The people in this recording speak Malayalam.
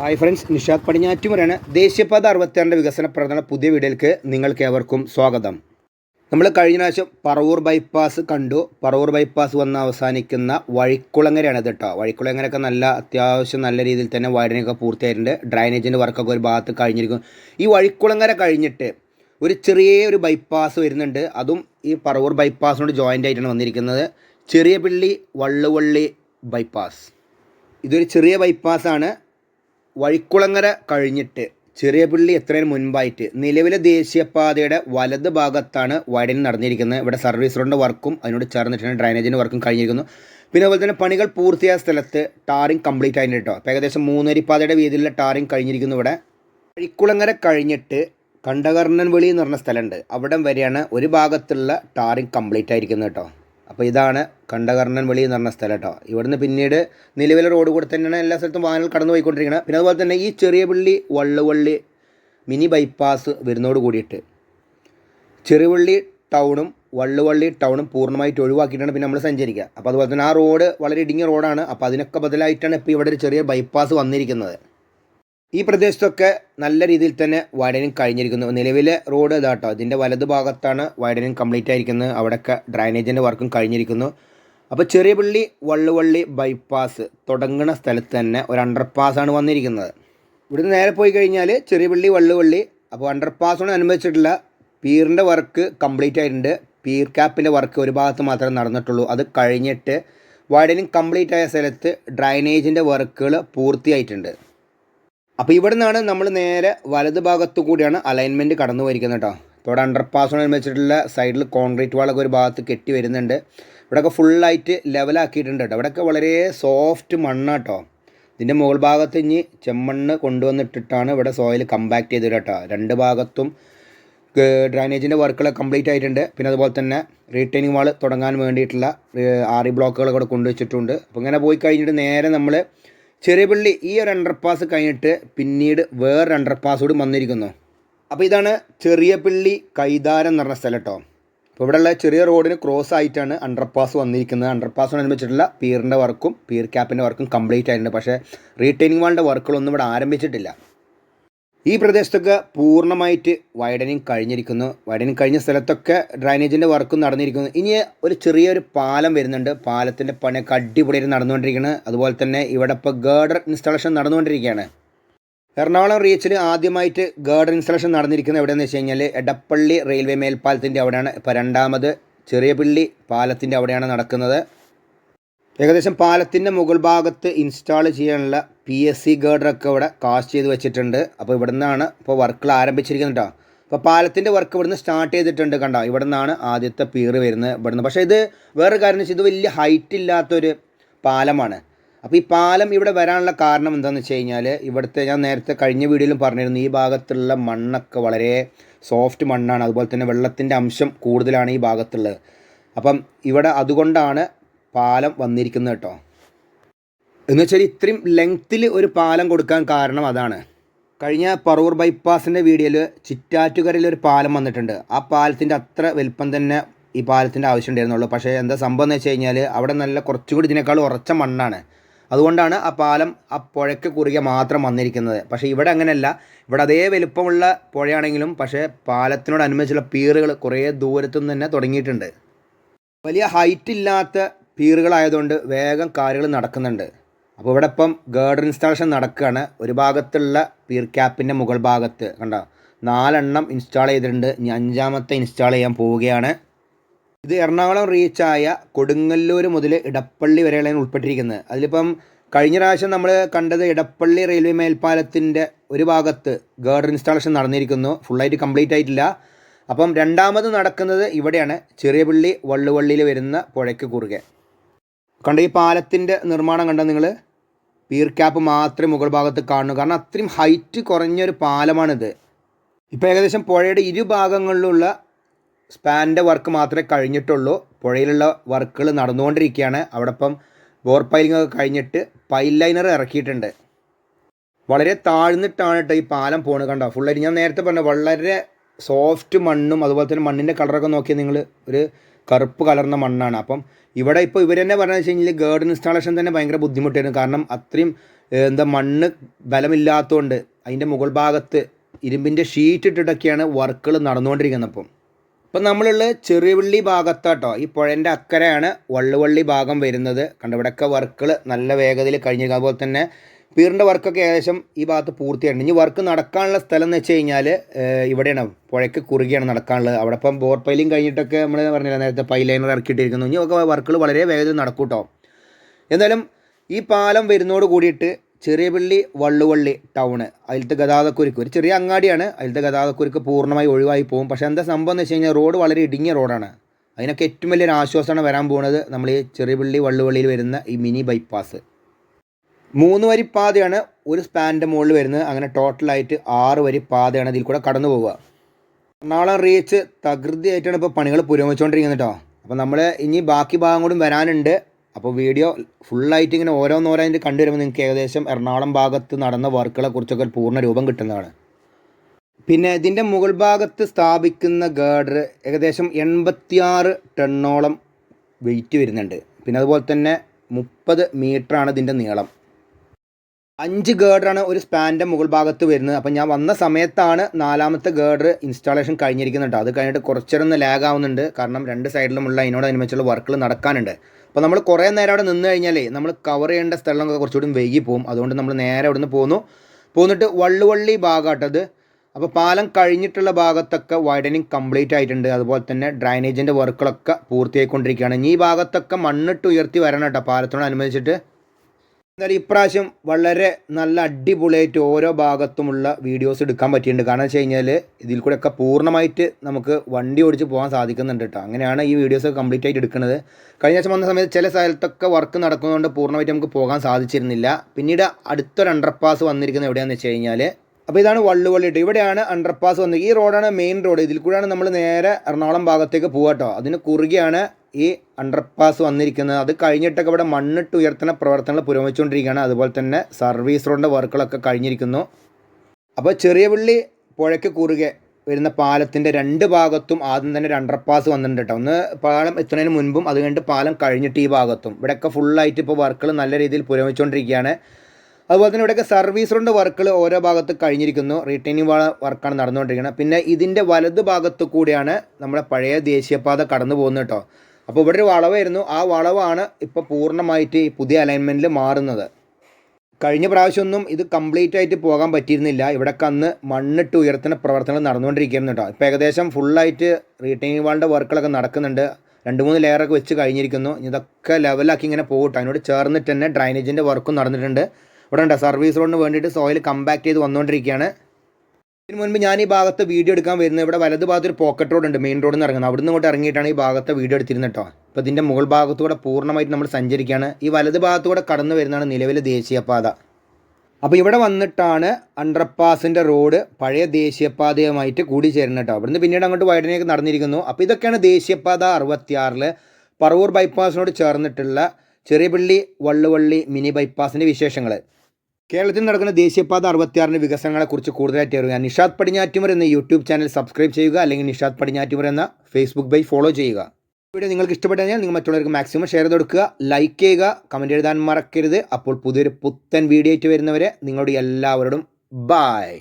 ഹായ് ഫ്രണ്ട്സ് നിഷാദ് പടിഞ്ഞാറ്റുമുറാണ് ദേശീയപാത അറുപത്തിയാറിന്റെ വികസന പ്രവർത്തന പുതിയ വീഡിയോയിലേക്ക് നിങ്ങൾക്ക് ഏവർക്കും സ്വാഗതം. നമ്മൾ കഴിഞ്ഞ പ്രാവശ്യം പറവൂർ ബൈപ്പാസ് കണ്ടു. പറവൂർ ബൈപ്പാസ് വന്ന് അവസാനിക്കുന്ന വഴിക്കുളങ്ങരയാണ് കേട്ടോ വഴിക്കുളങ്ങരയൊക്കെ നല്ല അത്യാവശ്യം നല്ല രീതിയിൽ തന്നെ വയറിനൊക്കെ പൂർത്തിയായിട്ടുണ്ട്. ഡ്രൈനേജിന്റെ വർക്കൊക്കെ ഒരു ഭാഗത്ത് കഴിഞ്ഞിരിക്കും ഈ വഴിക്കുളങ്ങര കഴിഞ്ഞിട്ട് ഒരു ചെറിയ ഒരു ബൈപ്പാസ് വരുന്നുണ്ട്. അതും ഈ പറവൂർ ബൈപ്പാസിനോട് ജോയിന്റ് ആയിട്ടാണ് വന്നിരിക്കുന്നത്. ചെറിയ പിള്ളി വള്ളുവള്ളി ബൈപ്പാസ് ഇതൊരു ചെറിയ ബൈപ്പാസാണ് വഴിക്കുളങ്ങര കഴിഞ്ഞിട്ട് ചെറിയ പള്ളി എത്രയും മുൻപായിട്ട് നിലവിലെ ദേശീയപാതയുടെ വലത് ഭാഗത്താണ് വൈഡനിങ് നടന്നിരിക്കുന്നത്. ഇവിടെ സർവീസ് റോഡിന്റെ വർക്കും അതിനോട് ചേർന്നിട്ടാണ് ഡ്രൈനേജിന്റെ വർക്കും കഴിഞ്ഞിരിക്കുന്നു. പിന്നെ അതുപോലെ തന്നെ പണികൾ പൂർത്തിയായ സ്ഥലത്ത് ടാറിങ് കംപ്ലീറ്റ് ആയിട്ട് കേട്ടോ. അപ്പോൾ ഏകദേശം മൂന്നരിപ്പാതയുടെ വീതിയിലുള്ള ടാറിങ് കഴിഞ്ഞിരിക്കുന്നു ഇവിടെ. വഴിക്കുളങ്ങര കഴിഞ്ഞിട്ട് കണ്ടകർണൻ വെളി എന്ന് പറഞ്ഞ സ്ഥലമുണ്ട്. അവിടം വരെയാണ് ഒരു ഭാഗത്തുള്ള ടാറിങ് കംപ്ലീറ്റ് ആയിരിക്കുന്നത് കേട്ടോ. അപ്പോൾ ഇതാണ് കണ്ടകർണൻ വെളി എന്ന് പറഞ്ഞ സ്ഥലം കേട്ടോ ഇവിടുന്ന് പിന്നീട് നിലവിലെ റോഡ് കൂടെ തന്നെയാണ് എല്ലാ സ്ഥലത്തും വാഹനങ്ങൾ കടന്നു പോയിക്കൊണ്ടിരിക്കുന്നത് പിന്നെ അതുപോലെ തന്നെ ഈ ചെറിയ പള്ളി വള്ളുവള്ളി മിനി ബൈപ്പാസ് വരുന്നതോട് കൂടിയിട്ട് ചെറുവള്ളി ടൗണും വള്ളുവള്ളി ടൗണും പൂർണമായിട്ട് ഒഴിവാക്കിയിട്ടാണ് പിന്നെ നമ്മൾ സഞ്ചരിക്കുക. അപ്പോൾ അതുപോലെ തന്നെ ആ റോഡ് വളരെ ഇടുങ്ങിയ റോഡാണ് അപ്പോൾ അതിനൊക്കെ ബദലായിട്ടാണ് ഇപ്പോൾ ഇവിടെ ഒരു ചെറിയ ബൈപ്പാസ് വന്നിരിക്കുന്നത്. ഈ പ്രദേശത്തൊക്കെ നല്ല രീതിയിൽ തന്നെ വൈഡനിങ് കഴിഞ്ഞിരിക്കുന്നു. നിലവിലെ റോഡ് ഇതാട്ടോ ഇതിന്റെ വലതു ഭാഗത്താണ് വൈഡനിങ് കംപ്ലീറ്റ് ആയിരിക്കുന്നത്. അവിടെയൊക്കെ ഡ്രൈനേജിന്റെ വർക്കും കഴിഞ്ഞിരിക്കുന്നു. അപ്പോൾ ചെറിയ പള്ളി വള്ളുവള്ളി ബൈപ്പാസ് തുടങ്ങുന്ന സ്ഥലത്ത് തന്നെ ഒരു ആണ് വന്നിരിക്കുന്നത്. ഇവിടുന്ന് നേരെ പോയി കഴിഞ്ഞാൽ ചെറിയ പള്ളി വള്ളുവള്ളി അപ്പോൾ അണ്ടർപാസോട് അനുവദിച്ചിട്ടില്ല പീറിന്റെ വർക്ക് കംപ്ലീറ്റ് ആയിട്ടുണ്ട്. പീർ ക്യാപ്പിന്റെ വർക്ക് ഒരു ഭാഗത്ത് മാത്രമേ നടന്നിട്ടുള്ളൂ. അത് കഴിഞ്ഞിട്ട് വൈഡനിങ് കംപ്ലീറ്റ് ആയ സ്ഥലത്ത് ഡ്രൈനേജിന്റെ വർക്കുകൾ പൂർത്തിയായിട്ടുണ്ട്. അപ്പോൾ ഇവിടെ നിന്നാണ് നമ്മൾ നേരെ വലത് ഭാഗത്തു കൂടിയാണ് അലൈൻമെന്റ് കടന്നു പോയിരിക്കുന്നത് കേട്ടോ ഇവിടെ അണ്ടർപാസിനോട് വെച്ചിട്ടുള്ള സൈഡിൽ കോൺക്രീറ്റ് വാളൊക്കെ ഒരു ഭാഗത്ത് കെട്ടി വരുന്നുണ്ട്. ഇവിടെയൊക്കെ ഫുള്ളായിട്ട് ലെവലാക്കിയിട്ടുണ്ട് കേട്ടോ ഇവിടെയൊക്കെ വളരെ സോഫ്റ്റ് മണ്ണാട്ടോ ഇതിന്റെ മുകൾ ഭാഗത്ത് ഇനി ചെമ്മണ്ണ് കൊണ്ടുവന്നിട്ടിട്ടാണ് ഇവിടെ സോയിൽ കമ്പാക്ട് ചെയ്തത് കേട്ടോ രണ്ട് ഭാഗത്തും ഡ്രൈനേജിന്റെ വർക്കുകൾ കംപ്ലീറ്റ് ആയിട്ടുണ്ട്. പിന്നെ അതുപോലെ തന്നെ റീറ്റെയിനിങ് വാൾ തുടങ്ങാൻ വേണ്ടിയിട്ടുള്ള ആറി ബ്ലോക്കുകൾ കൂടെ കൊണ്ടുവച്ചിട്ടുണ്ട്. അപ്പോൾ ഇങ്ങനെ പോയി കഴിഞ്ഞിട്ട് നേരെ നമ്മൾ ചെറിയ പള്ളി ഈ ഒരു അണ്ടർപാസ് കഴിഞ്ഞിട്ട് പിന്നീട് വേറൊരു അണ്ടർപാസ് കൂടി വന്നിരിക്കുന്നു. അപ്പോൾ ഇതാണ് ചെറിയ പള്ളി കൈതാരം എന്ന് പറഞ്ഞ സ്ഥലം കേട്ടോ അപ്പോൾ ഇവിടെയുള്ള ചെറിയ റോഡിന് ക്രോസ് ആയിട്ടാണ് അണ്ടർപാസ് വന്നിരിക്കുന്നത്. അണ്ടർപാസിനനുസരിച്ചിട്ടുള്ള പീറിന്റെ വർക്കും പീർ ക്യാപ്പിന്റെ വർക്കും കംപ്ലീറ്റ് ആയിട്ടുണ്ട്. പക്ഷേ റീറ്റെയിനിങ് വാളിന്റെ വർക്കുകളൊന്നും ഇവിടെ ആരംഭിച്ചിട്ടില്ല. ഈ പ്രദേശത്തൊക്കെ പൂർണമായിട്ട് വൈഡനിങ് കഴിഞ്ഞിരിക്കുന്നു. വൈഡനിങ് കഴിഞ്ഞ സ്ഥലത്തൊക്കെ ഡ്രൈനേജിന്റെ വർക്കും നടന്നിരിക്കുന്നു. ഇനി ഒരു ചെറിയൊരു പാലം വരുന്നുണ്ട്. പാലത്തിന്റെ പണിയൊക്കെ അടിപൊളിയായിട്ട് നടന്നുകൊണ്ടിരിക്കുന്നത് അതുപോലെ തന്നെ ഇവിടെ ഇപ്പോൾ ഗേഡർ ഇൻസ്റ്റാളേഷൻ നടന്നുകൊണ്ടിരിക്കുകയാണ്. എറണാകുളം റീച്ചിൽ ആദ്യമായിട്ട് ഗേഡർ ഇൻസ്റ്റാളേഷൻ നടന്നിരിക്കുന്നത് എവിടെയെന്ന് വെച്ച് കഴിഞ്ഞാൽ എടപ്പള്ളി റെയിൽവേ മേൽപ്പാലത്തിന്റെ അവിടെയാണ്. ഇപ്പോൾ രണ്ടാമത് ചെറിയ പള്ളി പാലത്തിന്റെ അവിടെയാണ് നടക്കുന്നത്. ഏകദേശം പാലത്തിന്റെ മുകൾ ഭാഗത്ത് ഇൻസ്റ്റാൾ ചെയ്യാനുള്ള പി എസ് സി ഗേഡറൊക്കെ ഇവിടെ കാസ്റ്റ് ചെയ്ത് വെച്ചിട്ടുണ്ട്. അപ്പോൾ ഇവിടെ നിന്നാണ് ഇപ്പോൾ വർക്കുകൾ ആരംഭിച്ചിരിക്കുന്നത് കേട്ടോ അപ്പോൾ പാലത്തിന്റെ വർക്ക് ഇവിടുന്ന് സ്റ്റാർട്ട് ചെയ്തിട്ടുണ്ട് കണ്ടോ. ഇവിടെ നിന്നാണ് ആദ്യത്തെ പീറ് വരുന്നത് ഇവിടുന്ന്. പക്ഷേ ഇത് വേറൊരു കാര്യം വെച്ചാൽ ഇത് വലിയ ഹൈറ്റ് ഇല്ലാത്തൊരു പാലമാണ്. അപ്പോൾ ഈ പാലം ഇവിടെ വരാനുള്ള കാരണം എന്താണെന്ന് വെച്ച് കഴിഞ്ഞാൽ ഇവിടുത്തെ ഞാൻ നേരത്തെ കഴിഞ്ഞ വീഡിയോയിലും പറഞ്ഞിരുന്നു. ഈ ഭാഗത്തുള്ള മണ്ണൊക്കെ വളരെ സോഫ്റ്റ് മണ്ണാണ്. അതുപോലെ തന്നെ വെള്ളത്തിന്റെ അംശം കൂടുതലാണ് ഈ ഭാഗത്തുള്ളത്. അപ്പം ഇവിടെ അതുകൊണ്ടാണ് പാലം വന്നിരിക്കുന്നത് കേട്ടോ. എന്ന് വെച്ചാൽ ഇത്രയും ലെങ്ത്തിൽ ഒരു പാലം കൊടുക്കാൻ കാരണം അതാണ്. കഴിഞ്ഞ പറവൂർ ബൈപ്പാസിന്റെ വീഡിയോയിൽ ചിറ്റാറ്റുകരയിൽ ഒരു പാലം വന്നിട്ടുണ്ട്. ആ പാലത്തിന്റെ അത്ര വലിപ്പം തന്നെ ഈ പാലത്തിന്റെ ആവശ്യം ഉണ്ടായിരുന്നുള്ളൂ. പക്ഷേ എന്താ സംഭവം എന്ന് വെച്ച് കഴിഞ്ഞാൽ അവിടെ നല്ല കുറച്ചുകൂടി ഇതിനേക്കാൾ ഉറച്ച മണ്ണാണ്. അതുകൊണ്ടാണ് ആ പാലം ആ പുഴയ്ക്ക് കുറുകെ മാത്രം വന്നിരിക്കുന്നത്. പക്ഷേ ഇവിടെ അങ്ങനെയല്ല. ഇവിടെ അതേ വലുപ്പമുള്ള പുഴയാണെങ്കിലും പക്ഷേ പാലത്തിനോടനുബന്ധിച്ചുള്ള പീറുകൾ കുറേ ദൂരത്തു നിന്ന് തന്നെ തുടങ്ങിയിട്ടുണ്ട്. വലിയ ഹൈറ്റ് ഇല്ലാത്ത പീറുകളായതുകൊണ്ട് വേഗം കാര്യങ്ങൾ നടക്കുന്നുണ്ട്. അപ്പോൾ ഇവിടെ ഇപ്പം ഗേർഡർ ഇൻസ്റ്റാളേഷൻ നടക്കുകയാണ്. ഒരു ഭാഗത്തുള്ള പീർ ക്യാപ്പിന്റെ മുകൾ ഭാഗത്ത് കണ്ടോ? നാലെണ്ണം ഇൻസ്റ്റാൾ ചെയ്തിട്ടുണ്ട്. ഇനി അഞ്ചാമത്തെ ഇൻസ്റ്റാൾ ചെയ്യാൻ പോവുകയാണ്. ഇത് എറണാകുളം റീച്ചായ കൊടുങ്ങല്ലൂർ മുതൽ ഇടപ്പള്ളി വരെയാണ് ഉൾപ്പെട്ടിരിക്കുന്നത്. അതിലിപ്പം കഴിഞ്ഞ പ്രാവശ്യം നമ്മൾ കണ്ടത് ഇടപ്പള്ളി റെയിൽവേ മേൽപ്പാലത്തിന്റെ ഒരു ഭാഗത്ത് ഗേർഡർ ഇൻസ്റ്റാളേഷൻ നടന്നിരിക്കുന്നു. ഫുള്ളായിട്ട് കംപ്ലീറ്റ് ആയിട്ടില്ല. അപ്പം രണ്ടാമത് നടക്കുന്നത് ഇവിടെയാണ്. ചെറിയ പള്ളി വള്ളുവള്ളിയിൽ വരുന്ന പുഴയ്ക്ക് കുറുകെ. കണ്ട ഈ പാലത്തിന്റെ നിർമ്മാണം കണ്ട നിങ്ങൾ പീർ ക്യാപ്പ് മാത്രമേ മുകൾ ഭാഗത്ത് കാണുന്നു. കാരണം അത്രയും ഹൈറ്റ് കുറഞ്ഞൊരു പാലമാണിത്. ഇപ്പോൾ ഏകദേശം പുഴയുടെ ഇരുഭാഗങ്ങളിലുള്ള സ്പാന്റെ വർക്ക് മാത്രമേ കഴിഞ്ഞിട്ടുള്ളൂ. പുഴയിലുള്ള വർക്കുകൾ നടന്നുകൊണ്ടിരിക്കുകയാണ്. അവിടെ ഇപ്പം ബോർ പൈലിംഗ് ഒക്കെ കഴിഞ്ഞിട്ട് പൈൽ ലൈനർ ഇറക്കിയിട്ടുണ്ട്. വളരെ താഴ്ന്നിട്ടാണ് കേട്ടോ ഈ പാലം പോണ് കണ്ടോ? ഫുള്ളായിട്ട് ഞാൻ നേരത്തെ പറഞ്ഞ വളരെ സോഫ്റ്റ് മണ്ണും അതുപോലെ തന്നെ മണ്ണിന്റെ കളറൊക്കെ നോക്കിയാൽ നിങ്ങൾ ഒരു കറുപ്പ് കലർന്ന മണ്ണാണ്. അപ്പം ഇവിടെ ഇപ്പോൾ ഇവർ തന്നെ പറഞ്ഞു കഴിഞ്ഞാൽ ഗേർഡ് ഇൻസ്റ്റാളേഷൻ തന്നെ ഭയങ്കര ബുദ്ധിമുട്ടായിരുന്നു. കാരണം അത്രയും എന്താ മണ്ണ് ബലമില്ലാത്തതുകൊണ്ട് അതിന്റെ മുകൾ ഭാഗത്ത് ഇരുമ്പിന്റെ ഷീറ്റ് ഇട്ടിട്ടൊക്കെയാണ് വർക്കുകൾ നടന്നുകൊണ്ടിരിക്കുന്നത്. അപ്പം ഇപ്പം നമ്മളുള്ള ചെറിയവള്ളി ഭാഗത്താട്ടോ ഈ പുഴന്റെ അക്കരയാണ് വള്ളുവള്ളി ഭാഗം വരുന്നത്. കണ്ട ഇവിടെയൊക്കെ വർക്കുകൾ നല്ല വേഗതയിൽ കഴിഞ്ഞിരിക്കുക അതുപോലെ തന്നെ പീറിന്റെ വർക്കൊക്കെ ഏകദേശം ഈ ഭാഗത്ത് പൂർത്തിയായിട്ടുണ്ട്. ഇനി വർക്ക് നടക്കാനുള്ള സ്ഥലം എന്ന് വെച്ച് കഴിഞ്ഞാൽ ഇവിടെയാണ്. പുഴയ്ക്ക് കുറുകയാണ് നടക്കാനുള്ളത്. അവിടെ ഇപ്പം ബോർ പൈലിങ് കഴിഞ്ഞിട്ടൊക്കെ നമ്മൾ പറഞ്ഞില്ല നേരത്തെ പൈലൈനർ ഇറക്കിയിട്ടിരിക്കുന്നു. ഇനി ഒക്കെ വർക്കുകൾ വളരെ വേഗത്തിൽ നടക്കും കേട്ടോ എന്തായാലും ഈ പാലം വരുന്നതോട് കൂടിയിട്ട് ചെറിയപള്ളി വള്ളുവള്ളി ടൗണ് അതിലത്തെ ഗതാഗതക്കുരുക്ക്. ഒരു ചെറിയ അങ്ങാടിയാണ്. അതിലത്തെ ഗതാഗതക്കുരുക്ക് പൂർണമായി ഒഴിവായി പോകും. പക്ഷേ എന്താ സംഭവം എന്ന് വെച്ച് കഴിഞ്ഞാൽ റോഡ് വളരെ ഇടുങ്ങിയ റോഡാണ് അതിനൊക്കെ ഏറ്റവും വലിയൊരു ആശ്വാസമാണ് വരാൻ പോകുന്നത് നമ്മൾ ഈ ചെറിയപള്ളി വള്ളുവള്ളിയിൽ വരുന്ന ഈ മിനി ബൈപ്പാസ് മൂന്ന് വരി പാതയാണ് ഒരു സ്പാന്റെ മുകളിൽ വരുന്നത്. അങ്ങനെ ടോട്ടലായിട്ട് ആറ് വരി പാതയാണ് ഇതിൽ കൂടെ കടന്നു പോവുക. എറണാകുളം റീച്ച് തകൃതിയായിട്ടാണ് ഇപ്പോൾ പണികൾ പുരോഗമിച്ചുകൊണ്ടിരിക്കുന്നത് കേട്ടോ. അപ്പോൾ നമ്മൾ ഇനി ബാക്കി ഭാഗം കൂടി വരാനുണ്ട്. അപ്പോൾ വീഡിയോ ഫുള്ളായിട്ട് ഇങ്ങനെ ഓരോന്നോരോന്നിട്ട് കണ്ടുവരുമ്പോൾ നിങ്ങൾക്ക് ഏകദേശം എറണാകുളം ഭാഗത്ത് നടന്ന വർക്കുകളെ കുറിച്ചൊക്കെ ഒരു പൂർണ രൂപം കിട്ടുന്നതാണ്. പിന്നെ ഇതിന്റെ മുകൾ ഭാഗത്ത് സ്ഥാപിക്കുന്ന ഗേഡർ ഏകദേശം എൺപത്തിയാറ് ടണ്ണോളം വെയിറ്റ് വരുന്നുണ്ട്. പിന്നെ അതുപോലെ തന്നെ മുപ്പത് മീറ്ററാണ് ഇതിന്റെ നീളം. അഞ്ച് ഗേഡറാണ് ഒരു സ്പാന്റെ മുകൾ ഭാഗത്ത് വരുന്നത്. അപ്പം ഞാൻ വന്ന സമയത്താണ് നാലാമത്തെ ഗേഡർ ഇൻസ്റ്റാളേഷൻ കഴിഞ്ഞിരിക്കുന്നുണ്ട് അത് കഴിഞ്ഞിട്ട് കുറച്ചേരം ലാഗ് ആവുന്നുണ്ട്. കാരണം രണ്ട് സൈഡിലുമുള്ള അതിനോടനുബന്ധിച്ചുള്ള വർക്കുകൾ നടക്കാനുണ്ട്. അപ്പോൾ നമ്മൾ കുറേ നേരം അവിടെ നിന്ന് കഴിഞ്ഞാലേ നമ്മൾ കവർ ചെയ്യേണ്ട സ്ഥലങ്ങളൊക്കെ കുറച്ചുകൂടി വൈകി പോകും അതുകൊണ്ട് നമ്മൾ നേരെ അവിടെ നിന്ന് പോന്നു. പോന്നിട്ട് വള്ളുവള്ളി ഭാഗമാട്ടത് അപ്പോൾ പാലം കഴിഞ്ഞിട്ടുള്ള ഭാഗത്തൊക്കെ വൈഡനിങ് കംപ്ലീറ്റ് ആയിട്ടുണ്ട്. അതുപോലെ തന്നെ ഡ്രൈനേജിന്റെ വർക്കുകളൊക്കെ പൂർത്തിയായിക്കൊണ്ടിരിക്കുകയാണ്. ഈ ഭാഗത്തൊക്കെ മണ്ണിട്ട് ഉയർത്തി വരണം കേട്ടോ. പാലത്തോടനുബന്ധിച്ചിട്ട് എന്നാലും ഇപ്രാവശ്യം വളരെ നല്ല അടിപൊളിയായിട്ട് ഓരോ ഭാഗത്തുമുള്ള വീഡിയോസ് എടുക്കാൻ പറ്റിയിട്ടുണ്ട്. കാരണം വെച്ച് കഴിഞ്ഞാൽ ഇതിൽ കൂടെയൊക്കെ പൂർണമായിട്ട് നമുക്ക് വണ്ടി ഓടിച്ച് പോകാൻ സാധിക്കുന്നുണ്ട് കേട്ടോ. അങ്ങനെയാണ് ഈ വീഡിയോസ് കംപ്ലീറ്റ് ആയിട്ട് എടുക്കുന്നത്. കഴിഞ്ഞ ദിവസം വന്ന സമയത്ത് ചില സ്ഥലത്തൊക്കെ വർക്ക് നടക്കുന്നതുകൊണ്ട് പൂർണമായിട്ട് നമുക്ക് പോകാൻ സാധിച്ചിരുന്നില്ല. പിന്നീട് അടുത്തൊരു അണ്ടർപാസ് വന്നിരിക്കുന്നത് എവിടെയാണെന്ന് വെച്ച് കഴിഞ്ഞാൽ അപ്പോൾ ഇതാണ് വള്ളുവള്ളിട്ട് ഇവിടെയാണ് അണ്ടർപാസ് വന്നത്. ഈ റോഡാണ് മെയിൻ റോഡ് ഇതിൽ കൂടെയാണ് നമ്മൾ നേരെ എറണാകുളം ഭാഗത്തേക്ക് പോകാട്ടോ അതിന് കുറുകെയാണ് ഈ അണ്ടർപാസ് വന്നിരിക്കുന്നത്. അത് കഴിഞ്ഞിട്ടൊക്കെ ഇവിടെ മണ്ണിട്ട് ഉയർത്തുന്ന പ്രവർത്തനങ്ങൾ പുരോഗമിച്ചുകൊണ്ടിരിക്കുകയാണ്. അതുപോലെ തന്നെ സർവീസ് റോഡിന്റെ വർക്കുകളൊക്കെ കഴിഞ്ഞിരിക്കുന്നു. അപ്പോൾ ചെറിയ പുള്ളി പുഴയ്ക്ക് കുറുകെ വരുന്ന പാലത്തിന്റെ രണ്ട് ഭാഗത്തും ആദ്യം തന്നെ ഒരു അണ്ടർപാസ് വന്നിട്ടുണ്ട് കേട്ടോ. ഒന്ന് പാലം എത്തുന്നതിന് മുൻപും അത് കഴിഞ്ഞിട്ട് പാലം കഴിഞ്ഞിട്ട് ഈ ഭാഗത്തും. ഇവിടെയൊക്കെ ഫുള്ളായിട്ട് ഇപ്പോൾ വർക്കുകൾ നല്ല രീതിയിൽ പുരോഗമിച്ചുകൊണ്ടിരിക്കുകയാണ്. അതുപോലെ തന്നെ ഇവിടെയൊക്കെ സർവീസ് റോഡ് വർക്കുകൾ ഓരോ ഭാഗത്ത് കഴിഞ്ഞിരിക്കുന്നു. റീറ്റെയിനിങ് വർക്കാണ് നടന്നുകൊണ്ടിരിക്കുന്നത്. പിന്നെ ഇതിന്റെ വലത് ഭാഗത്ത് കൂടിയാണ് നമ്മുടെ പഴയ ദേശീയപാത കടന്നു പോകുന്നത് കേട്ടോ. അപ്പോൾ ഇവിടെ ഒരു വളവായിരുന്നു ആ വളവാണ് ഇപ്പോൾ പൂർണമായിട്ട് ഈ പുതിയ അലൈൻമെന്റിൽ മാറുന്നത്. കഴിഞ്ഞ പ്രാവശ്യമൊന്നും ഇത് കംപ്ലീറ്റ് ആയിട്ട് പോകാൻ പറ്റിയിരുന്നില്ല. ഇവിടെ കന്ന് മണ്ണിട്ട് ഉയർത്തുന്ന പ്രവർത്തനങ്ങൾ നടന്നുകൊണ്ടിരിക്കുന്നു കേട്ടോ ഇപ്പോൾ ഏകദേശം ഫുള്ളായിട്ട് റീട്ടൈനിങ് വാളിന്റെ വർക്കുകളൊക്കെ നടക്കുന്നുണ്ട്. രണ്ട് മൂന്ന് ലെയറൊക്കെ വെച്ച് കഴിഞ്ഞിരിക്കുന്നു. ഇതൊക്കെ ലെവലാക്കി ഇങ്ങനെ പോകട്ടോ അതിനോട് ചേർന്നിട്ട് തന്നെ ഡ്രൈനേജിന്റെ വർക്കും നടന്നിട്ടുണ്ട്. ഇവിടെ ഉണ്ട് സർവീസ് റോഡിന് വേണ്ടിയിട്ട് സോയിൽ കമ്പാക്ട് ചെയ്ത് വന്നുകൊണ്ടിരിക്കുകയാണ്. ഇതിന് മുൻപ് ഞാൻ ഈ ഭാഗത്ത് വീഡിയോ എടുക്കാൻ വരുന്നത് ഇവിടെ വലത് ഭാഗത്ത് ഒരു പോക്കറ്റ് റോഡ് ഉണ്ട് മെയിൻ റോഡിൽ നിന്ന് ഇറങ്ങുന്നത്. അവിടുന്ന് ഇങ്ങോട്ട് ഇറങ്ങിയിട്ടാണ് ഈ ഭാഗത്തെ വീഡിയോ എടുത്തിരുന്നത് കേട്ടോ അപ്പോൾ ഇതിന്റെ മുകൾ ഭാഗത്തൂടെ പൂർണമായിട്ട് നമ്മൾ സഞ്ചരിക്കുകയാണ്. ഈ വലത് ഭാഗത്തൂടെ കടന്നു വരുന്നതാണ് നിലവിലെ ദേശീയപാത. അപ്പോൾ ഇവിടെ വന്നിട്ടാണ് അണ്ടർപാസിന്റെ റോഡ് പഴയ ദേശീയപാതയുമായിട്ട് കൂടി ചേരുന്നത് കേട്ടോ അവിടുന്ന് പിന്നീട് അങ്ങോട്ട് വൈഡനേക്ക് നടന്നിരിക്കുന്നു. അപ്പോൾ ഇതൊക്കെയാണ് ദേശീയപാത അറുപത്തിയാറിൽ പറവൂർ ബൈപ്പാസിനോട് ചേർന്നിട്ടുള്ള ചെറിയപള്ളി വള്ളുവള്ളി മിനി ബൈപ്പാസിന്റെ വിശേഷങ്ങൾ കേരളത്തിൽ നടക്കുന്ന ദേശീയപാത അറുപത്തിയാറിന്റെ വികസനങ്ങളെക്കുറിച്ച് കൂടുതലായിട്ട് അറിയുക. നിഷാദ് പടിഞ്ഞാറ്റുമർ എന്ന യൂട്യൂബ് ചാനൽ സബ്സ്ക്രൈബ് ചെയ്യുക അല്ലെങ്കിൽ നിഷാദ് പടിഞ്ഞാറ്റുമർ എന്ന ഫേസ്ബുക്ക് പേജ് ഫോളോ ചെയ്യുക. വീഡിയോ നിങ്ങൾക്ക് ഇഷ്ടപ്പെട്ടു കഴിഞ്ഞാൽ നിങ്ങൾ മറ്റുള്ളവർക്ക് മാക്സിമം ഷെയർ ചെയ്ത് കൊടുക്കുക ലൈക്ക് ചെയ്യുക കമന്റ് എഴുതാൻ മറക്കരുത്. അപ്പോൾ പുതിയൊരു പുത്തൻ വീഡിയോ ആയിട്ട് വരുന്നവരെ നിങ്ങളുടെ എല്ലാവരോടും ബായ്